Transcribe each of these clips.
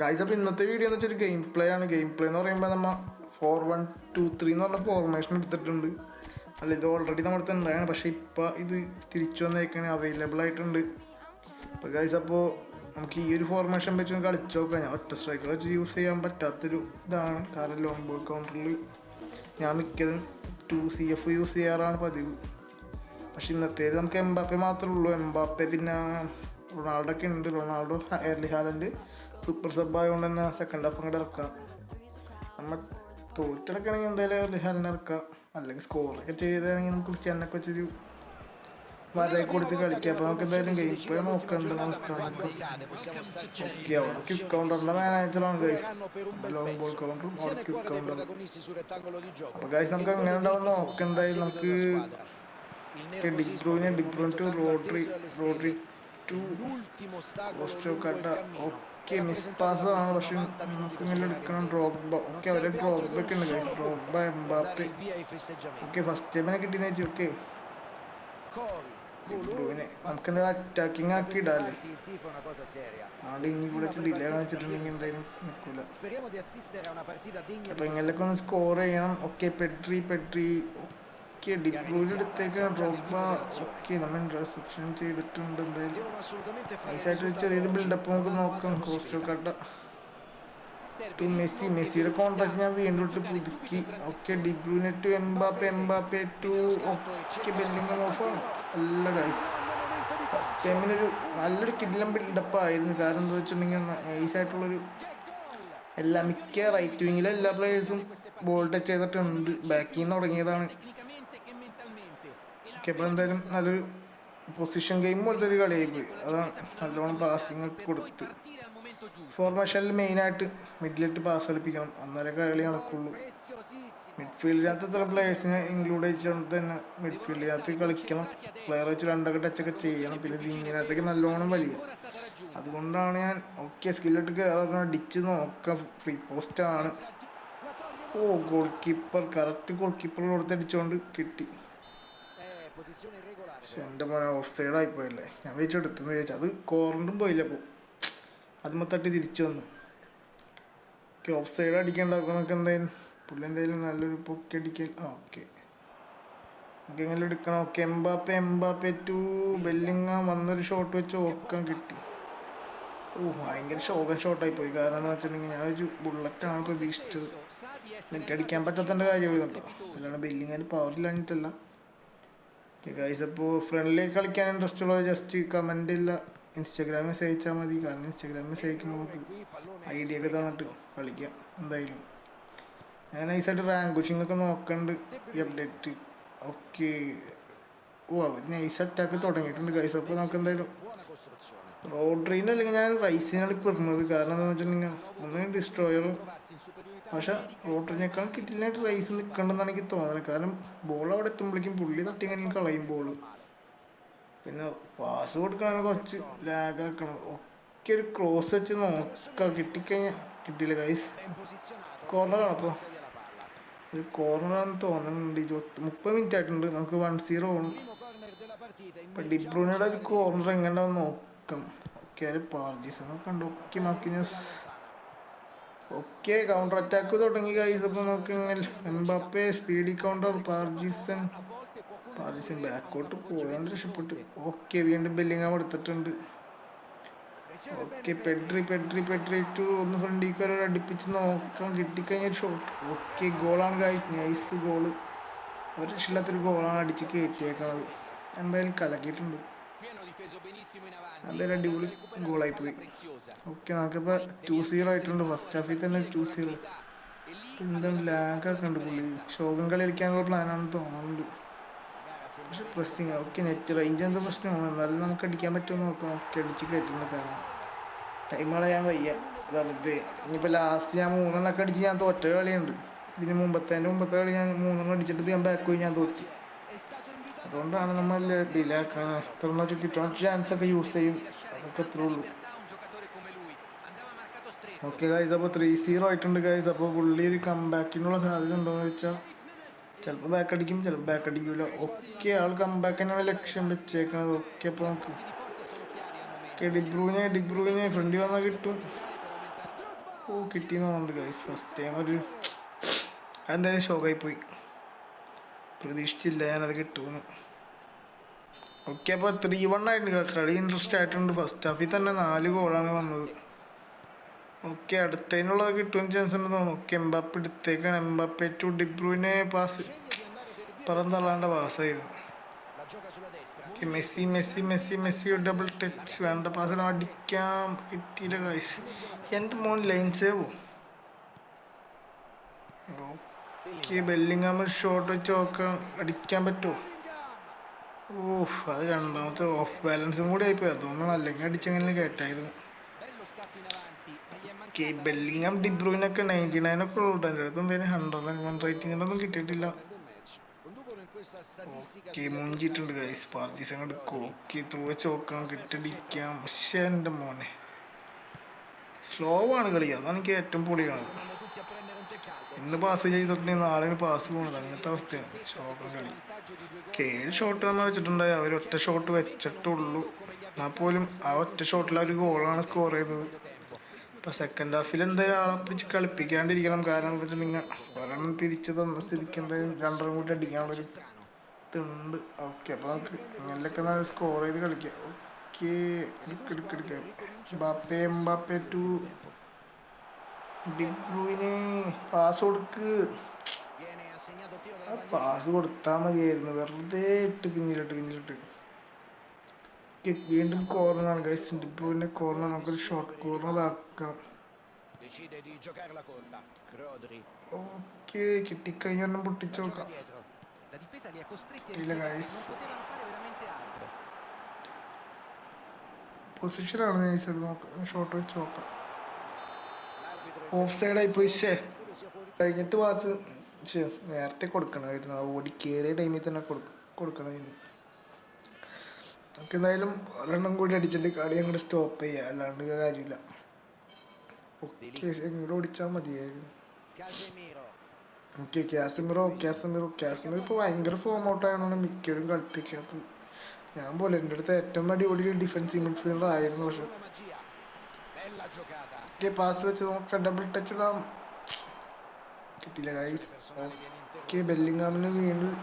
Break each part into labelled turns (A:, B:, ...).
A: Guys അപ്പോൾ ഇന്നത്തെ video എന്ന് വെച്ചാൽ ഒരു ഗെയിം പ്ലേ ആണ്. ഗെയിം പ്ലേ എന്ന് പറയുമ്പോൾ നമ്മൾ ഫോർ വൺ ടു ത്രീ എന്ന് പറഞ്ഞ ഫോർമേഷൻ എടുത്തിട്ടുണ്ട്. അല്ല ഇത് ഓൾറെഡി നമ്മുടെ അടുത്ത് ഉണ്ടായാണ് പക്ഷേ ഇപ്പോൾ ഇത് തിരിച്ചു വന്നേക്കാണ്. അവൈലബിൾ ആയിട്ടുണ്ട്. അപ്പോൾ ഗൈസ് അപ്പോൾ നമുക്ക് ഈ ഒരു ഫോർമേഷൻ വെച്ച് കളിച്ചു നോക്കാം. ഞാൻ ഒറ്റ സ്ട്രൈക്കർ വെച്ച് യൂസ് ചെയ്യാൻ പറ്റാത്തൊരു ഇതാണ്. കാരണം ലോങ് ബോൾ കൗണ്ടറിൽ ഞാൻ മിക്കതും ടു സി എഫ് യൂസ് ചെയ്യാറാണ് പതിവ്. പക്ഷെ ഇന്നത്തെ നമുക്ക് എംബാപ്പെ മാത്രമേ ഉള്ളൂ. എംബാപ്പെ പിന്നെ റൊണാൾഡോ ഒക്കെ ഉണ്ട്. Ronaldo early Haaland. Super sub ആയതുകൊണ്ട് തന്നെ സെക്കൻഡ് ഹാഫ് അങ്ങോട്ട് ഇറക്കാം. നമ്മൾ തോറ്റിടക്കണമെങ്കിൽ എന്തായാലും ഹാലൻഡ് ഇറക്കാം. അല്ലെങ്കിൽ സ്കോറൊക്കെ ചെയ്താണെങ്കിൽ നമുക്ക് ക്രിസ്ത്യാനൊക്കെ വെച്ചൊരു വരയൊക്കെ കൊടുത്ത് കളിക്കാം. അപ്പോൾ നമുക്ക് എന്തായാലും ഗെയിം പ്ലേ നോക്കാം. എന്താണ് അവസ്ഥ നമുക്ക്. അവിടെ ക്വിക്ക് കൗണ്ടറിന്റെ മാനേജറാണ് ഗൈസ് ലോങ് ബോൾ കൗണ്ടറും അവിടെ ക്യുക്ക് കൗണ്ടർ അപ്പോൾ ഗൈസ് നമുക്ക് എങ്ങനെ ഉണ്ടാവും. നോക്കാം എന്തായാലും നമുക്ക് ഡിബ്രൂവിനെ De Bruyne to Rodri Rodri to Austro കട്ട ഓക്കെ മിസ് പാസ് ആണ് പക്ഷെ എടുക്കണം ഡ്രോപ്പ് ഓക്കെ അവരെ ഡ്രോപ്പ് ഒക്കെ ഉണ്ട് guys drop Mbappe. Okay first ടൈമിനെ കിട്ടിയെന്ന് വെച്ചു ഓക്കെ. നമുക്ക് എന്താ അറ്റാക്കിങ് ആക്കി ഇടാല്ലേ? ആടെ ഇനി ഇവിടെ ഡിലേ വെച്ചിട്ടുണ്ടെങ്കിൽ എന്തായാലും നിൽക്കൂല അപ്പൊ ഇങ്ങനെയൊക്കെ ഒന്ന് സ്കോർ ചെയ്യണം. Okay Petri Petri. ഓക്കെ ഡിപ്പോയിൽ എടുത്തേക്ക് ഡ്രോഗ്ബ ഓക്കെ നമ്മൾ റിസപ്ഷൻ ചെയ്തിട്ടുണ്ട് എന്തായാലും. നൈസായിട്ട് ഒരു ചെറിയൊരു ബിൽഡപ്പ് നമുക്ക് നോക്കാം. കോസ്റ്റ് കട്ട പിന്നെ മെസ്സി മെസ്സിയുടെ കോൺട്രാക്ട് ഞാൻ വീണ്ടും ഇട്ട് പുതുക്കി. Okay De Bruyne to Mbappe Mbappe to okay building ഓഫാണ് നല്ല ഗൈസ് ഫസ്റ്റ് ടൈമിനൊരു നല്ലൊരു കിഡിലം ബിൽഡപ്പ് ആയിരുന്നു. കാരണം എന്താ വെച്ചിട്ടുണ്ടെങ്കിൽ നൈസായിട്ടുള്ളൊരു എല്ലാ മിക്ക റൈറ്റ് വിങ്ങിലെ എല്ലാ പ്ലേയേഴ്സും ബോൾ ടച്ച് ചെയ്തിട്ടുണ്ട്. ബാക്കിൽ നിന്ന് തുടങ്ങിയതാണ്. ഓക്കെ അപ്പോൾ എന്തായാലും നല്ലൊരു പൊസിഷൻ ഗെയിം പോലത്തെ ഒരു കളിയായി പോയി അതാണ് നല്ലോണം പാസിങ് കൊടുത്ത്. ഫോർമേഷനിൽ മെയിനായിട്ട് മിഡിലിട്ട് പാസ് കളിപ്പിക്കണം. അന്നേരം കളി നടക്കുള്ളൂ. മിഡ്ഫീൽഡിനകത്ത് ഇത്ര പ്ലേയേഴ്സിനെ ഇൻക്ലൂഡ് ചെയ്തുകൊണ്ട് തന്നെ മിഡ്ഫീൽഡിനകത്ത് കളിക്കണം. പ്ലെയർ വെച്ച് രണ്ടൊക്കെ ടച്ചൊക്കെ ചെയ്യണം. പിന്നെ വിങ്ങിനകത്തേക്ക് നല്ലോണം വലിയ. അതുകൊണ്ടാണ് ഞാൻ ഓക്കെ സ്കില്ലിട്ട് കയറാൻ അടിച്ച് നോക്കാം. ഫ്രീ പോസ്റ്റാണ് oh goalkeeper correct goalkeeper കൊടുത്തടിച്ചുകൊണ്ട് കിട്ടി. പക്ഷെ എന്റെ മോനെ ഓഫ് സൈഡ് ആയിപ്പോയല്ലേ ഞാൻ വെച്ചെടുത്തെന്ന് ചോദിച്ചാൽ അത് കോർണറും പോയില്ല അപ്പോൾ അത് തട്ടി തിരിച്ചു വന്നു. ഓക്കെ ഓഫ് സൈഡ് അടിക്കണ്ടാക്കുന്നൊക്കെ എന്തായാലും. പുള്ളി എന്തായാലും നല്ലൊരു പൊക്കി അടിക്കൽ ആ ഓക്കെ. നമുക്ക് എങ്ങനെ എടുക്കണം. Okay Mbappe Mbappe to Bellingham വന്നൊരു ഷോട്ട് വെച്ച് ഓക്കം കിട്ടി. ഓ ഭയങ്കര ഷോകൻ ഷോട്ടായി പോയി. കാരണം എന്ന് വെച്ചിട്ടുണ്ടെങ്കിൽ ഞാൻ ഒരു ബുള്ളറ്റാണ് പ്രതീക്ഷിച്ചത്. എനിക്ക് അടിക്കാൻ പറ്റാത്തതിന്റെ കാര്യം കേട്ടോ. അല്ലാണ്ട് ബെല്ലിങ്ങിന് പവറില്ലാഞ്ഞിട്ടല്ല ഗൈസ് അപ്പോൾ ഫ്രണ്ട്ലി കളിക്കാൻ ഇൻട്രസ്റ്റ് ഉള്ളത് ജസ്റ്റ് കമന്റ് ഇല്ല. ഇൻസ്റ്റാഗ്രാമിൽ മെസ്സേജ് മതി. കാരണം ഇൻസ്റ്റാഗ്രാമിൽ മെസ്സേജ് നമുക്ക് ഐഡിയ ഒക്കെ തന്നിട്ട് കളിക്കാം. എന്തായാലും. ഞാൻ നൈസായിട്ട് റാങ്ക് പുഷിംഗ് ഒക്കെ നോക്കണ്ട് ഈ അപ്ഡേറ്റ് ഓക്കെ ഓ അവർ നൈസ് അറ്റാക്ക് തുടങ്ങിയിട്ടുണ്ട് ഗൈസ് അപ്പോൾ നമുക്ക് എന്തായാലും
B: റോഡ്
A: ട്രെയിൻ അല്ലെങ്കിൽ ഞാൻ റൈസിനാണ് ഇപ്പോൾ ഇടുന്നത്. കാരണം എന്താണെന്ന് വെച്ചിട്ടുണ്ടെങ്കിൽ ഒന്നും ഡിസ്ട്രോയറും പക്ഷെ റോട്ടറിനേക്കാൾ കിട്ടില്ലായിട്ട് റൈസ് നിൽക്കണ്ടെന്നാണ് എനിക്ക് തോന്നുന്നത് കാരണം ബോൾ അവിടെ എത്തുമ്പോഴേക്കും പുള്ളി തട്ടി ഇങ്ങനെ കളയും ബോൾ പിന്നെ പാസ് കൊടുക്കണ കുറച്ച് ലാഗ് ആക്കണം. ഒക്കെ ഒരു ക്രോസ് വെച്ച് നോക്കാം. കിട്ടിക്കഴിഞ്ഞാൽ കിട്ടിയില്ല ഗൈസ്. കോർണറാണ് അപ്പോൾ. ഒരു കോർണറാണെന്ന് തോന്നുന്നുണ്ട്. ഇരുപത്തി മുപ്പത് മിനിറ്റ് ആയിട്ടുണ്ട്. നമുക്ക് വൺ സീറോ ആണ്. ഇപ്പം ഡിബ്രൂനയുടെ ഒരു കോർണർ എങ്ങനെ നോക്കാം. ഓക്കെ ഒരു പാർജീസൊക്കെ ഉണ്ട് okay Marquinhos okay counter attack തുടങ്ങി കൈസ് അപ്പോൾ നമുക്ക് എംബാപ്പെ സ്പീഡി കൗണ്ടർ പാർജിസൺ. പാർജിസൺ ബാക്കോട്ട് പോയാണ്ട് രക്ഷപ്പെട്ടു. ഓക്കെ വീണ്ടും ബെല്ലിങ്ങാം എടുത്തിട്ടുണ്ട്. Okay Petri Petri Petri to ഒന്ന് ഫ്രണ്ടിക്ക് ഒരു അടുപ്പിച്ച് നോക്കാം കിട്ടിക്കഴിഞ്ഞ ഒരു ഷോട്ട് ഓക്കെ ഗോളാണ് ഗൈസ് നൈസ് ഗോൾ ഒരു രക്ഷയില്ലാത്തൊരു ഗോളാണ് അടിച്ച് കയറ്റിയേക്കണത് എന്തായാലും കലക്കിയിട്ടുണ്ട്. എന്തായാലും അടിപൊളി ഗോളായി പോയി ഓക്കെ നമുക്കിപ്പോൾ ടു സീറോ ആയിട്ടുണ്ട്. ഫസ്റ്റ് ഹാഫിൽ തന്നെ ടു സീറോ എന്താണ് ലാഗൊക്കെ ഉണ്ട് പുള്ളി. ശോകം കളി കളിക്കാനുള്ള പ്ലാനാണെന്ന് തോന്നുന്നുണ്ട്. പക്ഷെ പ്രസ്സിങ് ഓക്കെ നെറ്റ് റേഞ്ച് എന്താ പ്രശ്നമാണ് എന്നാലും നമുക്ക് അടിക്കാൻ പറ്റുമോ നോക്കാം. ഓക്കെ അടിച്ച് കയറ്റുന്ന കാരണം. ടൈം കളയാൻ വയ്യ. വെറുതെ. ഇനിയിപ്പോൾ ലാസ്റ്റ് ഞാൻ മൂന്നെണ്ണമൊക്കെ അടിച്ച് ഞാൻ തോറ്റ കളിയുണ്ട്. ഇതിന് മുമ്പത്തെ മുമ്പത്തെ കളി ഞാൻ മൂന്നെണ്ണം അടിച്ചിട്ട് ഞാൻ ബാക്ക് പോയി ഞാൻ തോറ്റു. അതുകൊണ്ടാണ് നമ്മൾ ഡിലേ എത്ര വെച്ചാൽ കിട്ടാൻ ചാൻസ് ഒക്കെ യൂസ് ചെയ്യും. അതൊക്കെ അത്രേ ഉള്ളൂ. ഓക്കെ ഗൈസ് അപ്പോൾ ത്രീ സീറോ ആയിട്ടുണ്ട് ഗൈസ് അപ്പോൾ പുള്ളി ഒരു കംബാക്കിനുള്ള സാധ്യത ഉണ്ടോയെന്ന് വെച്ചാൽ ചിലപ്പോൾ ബാക്ക് അടിക്കും ചിലപ്പോൾ ബാക്ക് അടിക്കില്ല ഒക്കെ ആൾ കംബാക്ക് തന്നെയാണ് ലക്ഷ്യം വെച്ചേക്കുന്നത് ഓക്കെ അപ്പോൾ നമുക്ക് ഓക്കെ ഡിബ്രൂവിനെ ഡിബ്രൂവിനെ ഫ്രണ്ടിൽ വന്നാൽ കിട്ടും. ഓ കിട്ടിയെന്ന് തോന്നുന്നുണ്ട് ഗൈസ് ഫസ്റ്റ് ടൈം ഒരു എന്തായാലും ഷോക്കായി പോയി. പ്രതീക്ഷിച്ചില്ല ഞാനത് കിട്ടുമെന്ന്. ഓക്കെ അപ്പോൾ ത്രീ വൺ ആയിട്ടുണ്ട് കളി ഇൻട്രസ്റ്റ് ആയിട്ടുണ്ട്. ഫസ്റ്റ് ഹാഫിൽ തന്നെ നാല് ഗോളാണ് വന്നത്. ഓക്കെ അടുത്തതിനുള്ളത് കിട്ടുമെന്ന് ചാൻസ് ഉണ്ട് തോന്നുന്നു. ഓക്കെ എംബാപ്പ് എടുത്തേക്കാണ്. എംബാപ്പെ ടു ഡിബ്രൂവിനെ പാസ് പറന്തള്ളാണ്ട പാസ്സായിരുന്നു. Okay Messi Messi Messi Messi double touch വേണ്ട പാസ് അടിക്കാൻ കിട്ടിയില്ല കായ്സ് എന്റെ മോൻ ലൈൻ സേവ് ബെല്ലിങ്ങാമ ഷോട്ട് വെച്ച് നോക്കാൻ അടിക്കാൻ പറ്റുമോ ഓഹ് അത് രണ്ടാമത്തെ ഓഫ് ബാലൻസും കൂടി ആയിപ്പോയി. അതുകൊണ്ടാണ് അല്ലെങ്കിൽ അടിച്ചെങ്കിലും കയറ്റായിരുന്നു ബെല്ലിങ്ങാം ഡിബ്രൂവിനൊക്കെ നയന്റി നയൻ ഒക്കെ ഉള്ളൂ എന്റെ അടുത്ത് എന്തെങ്കിലും ഹൺഡ്രഡ് വൺ റേറ്റിങ്ങിനൊന്നും കിട്ടിയിട്ടില്ല. ഓക്കെ മുഞ്ചിട്ടുണ്ട് ഗൈസ് പാർട്ടീസ് അങ്ങോട്ട് കോക്കി ത്രൂ വെച്ച് നോക്കാം കിട്ടടിക്കാം. പക്ഷേ എന്റെ മോനെ. സ്ലോ ആണ് കളി. അതാണ് എനിക്ക് ഏറ്റവും പൊളിയാണ് ഇന്ന് പാസ് ചെയ്തിട്ടുണ്ടെങ്കിൽ നാളെ പാസ് പോകണത് അങ്ങനത്തെ അവസ്ഥയാണ്. ഷോട്ടും കളി. കേഴ് ഷോട്ട് തന്നെ വെച്ചിട്ടുണ്ടായി. അവർ ഒറ്റ ഷോട്ട് വെച്ചിട്ടുള്ളൂ. എന്നാൽ പോലും ആ ഒറ്റ ഷോട്ടിൽ ഒരു ഗോളാണ് സ്കോർ ചെയ്തത്. ഇപ്പം സെക്കൻഡ് ഹാഫിൽ എന്തായാലും ആളെ പിടിച്ച് കളിപ്പിക്കാണ്ടിരിക്കണം. കാരണം എന്താ വെച്ചിട്ടുണ്ടെങ്കിൽ ഒരെണ്ണം തിരിച്ച് തന്ന സ്ഥിതിക്ക് എന്തായാലും രണ്ടെണ്ണം കൂടി അടിക്കാനുള്ളൊരു ഇതുണ്ട്. ഓക്കെ അപ്പോൾ നമുക്ക് ഇങ്ങനെയൊക്കെ നല്ല സ്കോർ ചെയ്ത് കളിക്കാം. ഓക്കെ എടുക്കെടുക്കെടുക്കാം ബാപ്പേ എംബാപ്പേ ബാപ്പെ ടു ഡിപ്രൂവിനെ പാസ് കൊടുക്ക്. പാസ് കൊടുത്താൽ മതിയായിരുന്നു. വെറുതെ ഇട്ട് പിന്നിലിട്ട് പിന്നിലിട്ട്. വീണ്ടും കോർണർ ഗൈസ് ഡിപ്രൂവിന്റെ കോർണർ നമുക്കൊരു ഷോർട്ട് കോർണർ ആക്കാം ഓക്കേ കിട്ടിക്കഴിഞ്ഞാൽ പൊട്ടിച്ചു നോക്കാം. പൊസിഷനാണ് ഷോർട്ട് വെച്ച് നോക്കാം. ഓഫ് സൈഡായി പോയി ശേ. കഴിഞ്ഞിട്ട് പാസ് നേരത്തെ കൊടുക്കണമായിരുന്നു. ആ ഓടി കയറിയ ടൈമിൽ തന്നെ കൊടു കൊടുക്കണമായിരുന്നു. നമുക്ക് എന്തായാലും ഒരെണ്ണം കൂടി അടിച്ചിട്ട് കളി അങ്ങോട്ട് സ്റ്റോപ്പ് ചെയ്യുക അല്ലാണ്ട് കാര്യമില്ല. ഇങ്ങോട്ട് ഓടിച്ചാൽ മതിയായിരുന്നു. ഓക്കെ ക്യാസമിറോ ക്യാസമിറോ ക്യാസമിറോ ഇപ്പോൾ ഭയങ്കര ഫോം ഔട്ടായതുകൊണ്ട് മിക്കവരും കളിപ്പിക്കാത്തത്. ഞാൻ പോലെ എന്റെ അടുത്ത് ഏറ്റവും അടിപൊളി ഡിഫൻസ് മിഡ്ഫീൽഡർ ആയിരുന്നു പക്ഷെ. ഓക്കെ പാസ് വെച്ച് നോക്കാം ഡബിൾ ടച്ച് ഇടാം കിട്ടിയില്ല ഗൈസ്. ഓക്കെ ബെല്ലിങ്ങാമിന് വീണ്ടും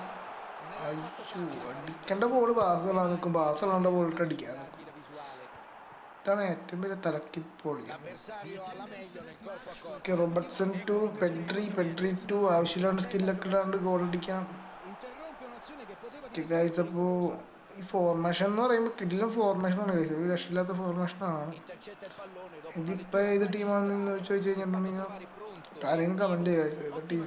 A: അയ്യോ അടിക്കേണ്ട ബോൾ പാസ്സെല്ലാം നിൽക്കും പാസ്സെല്ലാണ്ട ബോളിട്ട് അടിക്കാൻ നിൽക്കും. ഇതാണ് ഏറ്റവും വലിയ തലക്കി പൊളി
B: L'avversario alla meglio nel corpo a corpo.
A: Okay Robertson to Pedri Pedri to ആവശ്യമില്ലാണ്ട് സ്കില്ലൊക്കെ ഇടാണ്ട് ഗോൾ അടിക്കാം
B: che
A: ഓക്കെ ഗൈസ് അപ്പോൾ ഈ ഫോർമേഷൻ എന്ന് പറയുമ്പോൾ കിടിലം ഫോർമേഷനാണ് ഗൈസ് ഒരു രക്ഷയില്ലാത്ത ഫോർമേഷനാണ് ഇതിപ്പോൾ ഏത് ടീമാണെന്ന് ചോദിച്ചു കഴിഞ്ഞിട്ടുണ്ടെങ്കിൽ. ആരെയും കമന്റ് ചെയ്യുക ഏത് ടീം.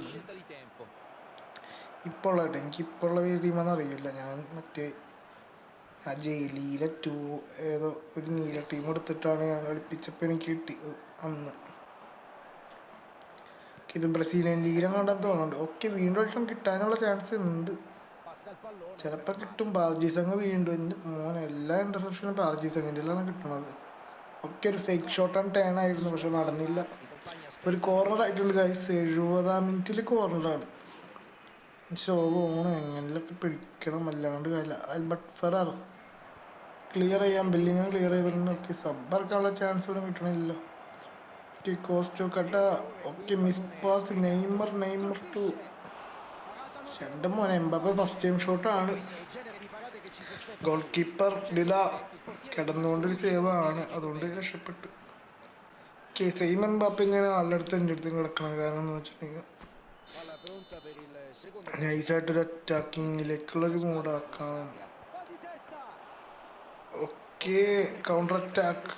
A: ഇപ്പോൾ ഉള്ള കേട്ടോ. എനിക്ക് ഇപ്പോൾ ഉള്ള ടീമാണെന്ന് അറിയില്ല. ഞാൻ മറ്റേ ആ ജയിലീല ടൂ ഏതോ ഒരു നീല ടീം എടുത്തിട്ടാണ് ഞാൻ കളിപ്പിച്ചപ്പോൾ എനിക്ക് കിട്ടി. അന്ന്. ഇപ്പം ബ്രസീലിയൻ ലീഗിലും കണ്ടെന്ന് തോന്നുന്നുണ്ട്. ഓക്കെ വീണ്ടും ഒരിടം കിട്ടാനുള്ള ചാൻസ് ഉണ്ട്. ചിലപ്പോൾ കിട്ടും. ബാർജീസങ് വീണ്ടും എന്റെ മോൻ എല്ലാ ഇന്റർസെപ്ഷനും ബാർജീസങ്ങിന്റെലാണ് കിട്ടുന്നത് ഒക്കെ ഒരു ഫേക്ക് ഷോട്ട് ആൻഡ് ടേൺ ആയിരുന്നു പക്ഷെ നടന്നില്ല. ഒരു കോർണർ ആയിട്ടുണ്ട് ഗൈസ് എഴുപതാം മിനിറ്റിൽ കോർണറാണ് ഷോ പോകണം എങ്ങനെയൊക്കെ പിടിക്കണം അല്ലാണ്ട് കാര്യമില്ല അൽബർട്ട് ഫെറർ ക്ലിയർ ചെയ്യാൻ ബില്ലിങ് ക്ലിയർ ചെയ്തിട്ടുണ്ട്. ഓക്കെ സബ്ബർക്കാനുള്ള ചാൻസ് ഒന്നും കിട്ടണില്ല ഓക്കെ കോസ്റ്റോ കട്ട okay miss pass Neymar Neymar to എന്റെ മോൻ എംബാപ്പെ ഫസ്റ്റ് ടൈം ഷോട്ടാണ്. ഗോൾ കീപ്പർ ഡില കിടന്നുകൊണ്ടൊരു സേവ് ആണ് അതുകൊണ്ട് രക്ഷപ്പെട്ടു ഓക്കെ സെയിം എംബാപ്പ ഇങ്ങനെ ആളുടെ അടുത്ത് എന്റെ അടുത്തും കിടക്കണം കാരണം എന്ന് വെച്ചിട്ടുണ്ടെങ്കിൽ. നൈസായിട്ടൊരു അറ്റാക്കിങ്ങിലേക്കുള്ളൊരു
B: testa.
A: Okay counter attack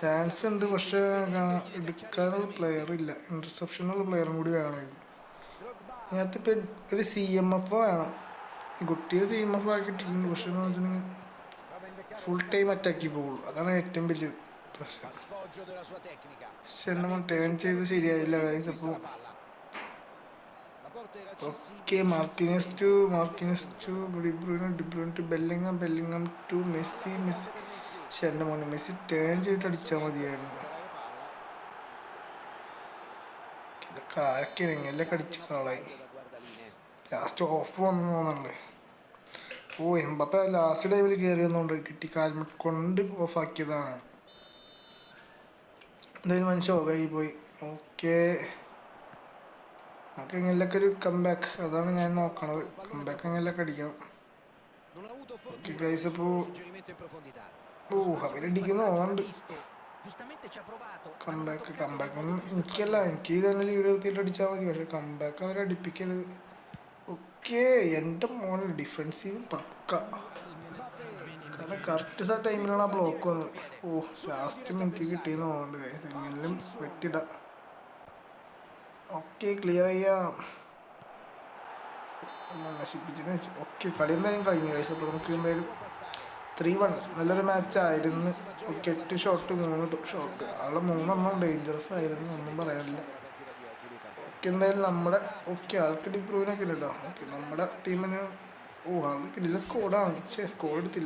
A: chance ഉണ്ട് പക്ഷേ എടുക്കാനുള്ള പ്ലെയർ ഇല്ല ഇന്റർസെപ്ഷനുള്ള പ്ലെയറും കൂടി വേണമായിരുന്നു അതിനകത്ത് ഇപ്പം ഒരു സി എം എഫ് വേണം. കുട്ടിയെ സി എം എഫ് ആക്കിയിട്ടില്ലെങ്കിൽ പക്ഷെ എന്ന് വെച്ചിട്ടുണ്ടെങ്കിൽ ഫുൾ ടൈം അറ്റാക്കി പോകുള്ളൂ. അതാണ് ഏറ്റവും വലിയ പ്രശ്നം. പക്ഷെ നമ്മൾ ടേൺ ചെയ്ത് ശരിയായില്ല ഗൈസ് അപ്പോൾ. Okay Marquinhos to Marquinhos to De Bruyne De Bruyne to Bellingham Bellingham to Messi Messi പക്ഷെ എന്റെ മോനെ മെസ്സി ടേൺ ചെയ്തിട്ട് അടിച്ചാൽ മതിയായിരുന്നു. ഇതൊക്കെ ആരൊക്കെയാണ് എങ്ങനെയൊക്കെ അടിച്ച് ലാസ്റ്റ് ഓഫ് വന്നു തോന്നല്ലേ ഓ എമ്പപ്പ ലാസ്റ്റ് ടൈമിൽ കയറി വന്നുകൊണ്ട് കിട്ടി. കാൽമട്ട് കൊണ്ട് ഓഫാക്കിയതാണ് എന്തായാലും മനുഷ്യ ഓഫായി പോയി. ഓക്കെ നമുക്ക് എങ്ങനെയൊക്കെ ഒരു കംബാക്ക് അതാണ് ഞാൻ നോക്കണത്. കംബാക്ക് എങ്ങനെയൊക്കെ അടിക്കണം. ഓക്കെ ഗൈസ് അപ്പോൾ. ഓ അവരടിക്കുന്ന ഓണ്ട് കംബാക്ക് കംബാക്ക് എനിക്കല്ല എനിക്ക് തന്നെ ലീഡ് എടുത്തിട്ട് അടിച്ചാൽ മതി പക്ഷെ കംബാക്ക് അവരെ അടിപ്പിക്കരുത് ഓക്കെ എന്റെ മോൻ ഡിഫെൻസീവ് പക്ക. കാരണം കറക്റ്റ് സാ ടൈമിലാണ് ആ ബ്ലോക്ക് വന്നത്. ഓ ലാസ്റ്റ് മിനിറ്റ് കിട്ടിയെന്ന് തോന്നുന്നുണ്ട് എങ്ങനെയും വെട്ടിട. ഓക്കെ ക്ലിയർ ചെയ്യാം. നശിപ്പിച്ചെന്ന് വെച്ചു. ഓക്കെ കളി എന്തായാലും കഴിഞ്ഞു കഴിച്ചപ്പോൾ നമുക്ക് എന്തായാലും ത്രീ വൺ. നല്ലൊരു മാച്ച് ആയിരുന്നു എട്ട് ഷോട്ട് മൂന്ന് ഷോട്ട് ആളെ മൂന്നെണ്ണം ഡേഞ്ചറസ് ആയിരുന്നു. ഒന്നും പറയാനില്ല. ഓക്കെ എന്തായാലും നമ്മുടെ ഓക്കെ ആൾക്ക് ഡിപ്രൂവിനൊക്കെ ഇല്ല കേട്ടോ ഓക്കെ നമ്മുടെ ടീമിന് ഓ ആൾക്ക് ഇല്ല സ്കോഡാണ് സ്കോഡ് എടുത്തില്ല.